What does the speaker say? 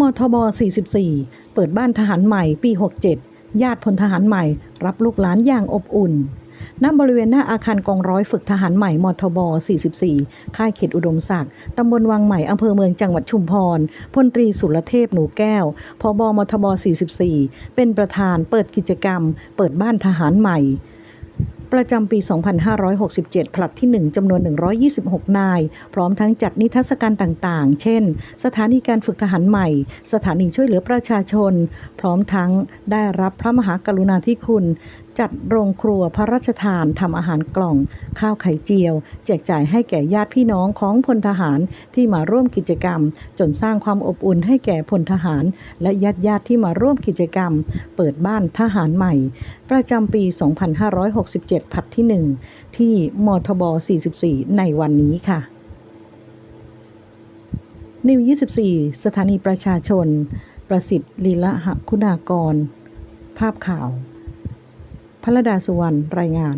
มทบ 44 เปิดบ้านทหารใหม่ปี 67 ญาติพลทหารใหม่ รับลูกหลานอย่างอบอุ่นณบริเวณหน้าอาคารกองร้อยฝึกทหารใหม่มทบ 44 ค่ายเขตอุดมศักดิ์ ตำบลวังใหม่ อำเภอเมืองจังหวัดชุมพร พลตรีสุรเทพหนูแก้ว พบมทบ 44 เป็นประธานเปิดกิจกรรม เปิดบ้านทหารใหม่ ประจำปี 2567 ผลัดที่ 1 จำนวน 126 นาย พร้อมทั้งจัดนิทรรศการต่างๆ เช่น สถานีการฝึกทหารใหม่ สถานีช่วยเหลือประชาชน พร้อมทั้งได้รับพระมหากรุณาธิคุณ จัดโรงครัวพระราชทานทำอาหารกล่อง ข้าวไข่เจียว แจกจ่ายให้แก่ญาติพี่น้องของพลทหารที่มาร่วมกิจกรรม จนสร้างความอบอุ่นให้แก่พลทหาร และญาติญาติที่มาร่วมกิจกรรม เปิดบ้านทหารใหม่ ประจำปี 2567 ผัดที่ 1 ที่มทบ 44 ในวันนี้ค่ะนิว24 สถานีประชาชน ประสิทธิ์ลีละหคุณากร ภาพข่าว พระดาสุวรรณรายงาน